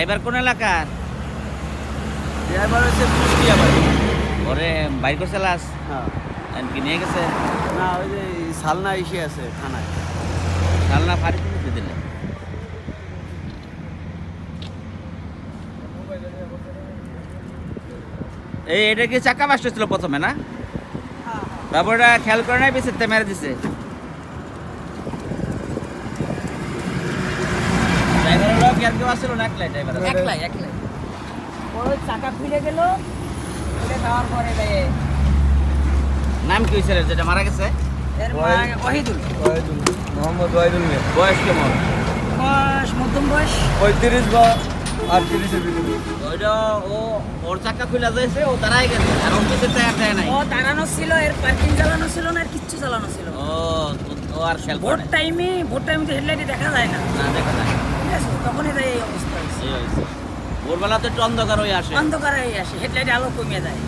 Driver কোন এলাকার? Driver হচ্ছে কুষ্টিয়া ভাই। ওরে বাইর করছে লাস হ্যাঁ। কি নিয়ে গেছে? না ওই যে সালনা এসে আছে থানায়। চালনা ফারি করে দিলে। এই এটা কি চাকা বাস্ট ছিল প্রথমে না? বাবুটা খেয়াল করে নাই বেশি মেরে দিছে ড্রাইভারের কি আর কেউ আসছিল না একলাই ড্রাইভার একলাই একলাই। ওই চাকা খুলে গেল খুলে যাওয়ার পরে নাম কি হয়েছিল যেটা মারা গেছে? এর ওয়াহিদুল। মোহাম্মদ ওয়াহিদুল মিয়া। বয়স কেমন? বয়স মধ্যম বয়স। পঁয়ত্রিশ বা আটত্রিশের ভিতরে। ওইটা ও ওর চাকা খুলে যাইছে ও দাঁড়াই গেছে আর ওর পিছনে টায়ার দেয় নাই। ও দাঁড়ানো ছিল এর পার্কিং চালানো ছিল না আর কিচ্ছু চালানো ছিল। ও তো- ও আর করে ভোট। টাইমে ভোট টাইমে তো হেডলাইটে দেখা যায় না। না দেখা যায় ভোরবেলা তো একটু অন্ধকার হয়ে আসে। অন্ধকার হয়ে আসে হেডলাইট আলো কমে যায়